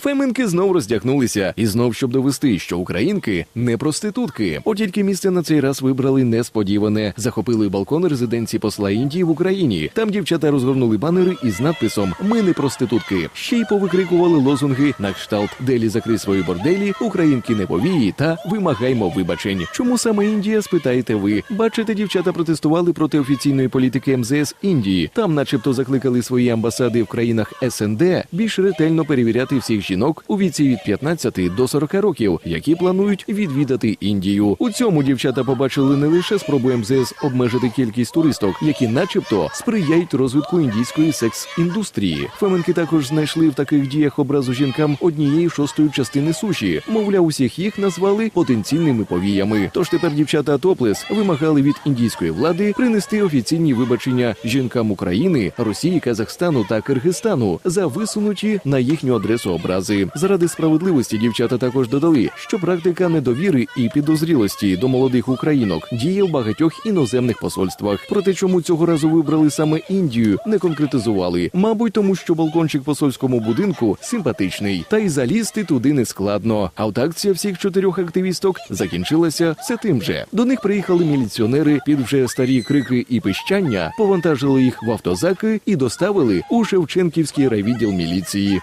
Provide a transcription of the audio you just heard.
Феменки знов роздягнулися і знов щоб довести, що українки не проститутки. От тільки місце на цей раз вибрали несподіване. Захопили балкон резиденції посла Індії в Україні. Там дівчата розгорнули банери із надписом Ми не проститутки. Ще й повикрикували лозунги на кшталт Делі закрий свої борделі, Українки не повії та вимагаймо вибачень. Чому саме Індія? Спитаєте ви. Бачите, дівчата протестували проти офіційної політики МЗС Індії. Там, начебто, закликали свої амбасади в країнах СНД більш ретельно перевіряти всіх жінок у віці від 15 до 40 років, які планують відвідати Індію. У цьому дівчата побачили не лише спробу МЗС обмежити кількість туристок, які, начебто, сприяють розвитку індійської секс-індустрії. Феменки також знайшли в таких діях образу жінкам однієї шостої частини суші. Мовляв, усіх їх назвали потенційними повіями. Тож тепер дівчата Топлес вимагали від індійської влади принести офіційні вибачення жінкам України, Росії, Казахстану та Киргизстану за висунуті на їхню адресу образи. Заради справедливості дівчата також додали, що практика недовіри і підозрілості до молодих українок діє в багатьох іноземних посольствах. Проте чому цього разу вибрали саме Індію, не конкретизували. Мабуть, тому що балкончик посольському будинку симпатичний, та й залізти туди не складно. А от акція всіх чотирьох активісток закінчилася все тим же. До них приїхали міліціонери під вже старі крики і пищання, повантажили їх в автозаки і доставили у Шевченківський райвідділ міліції.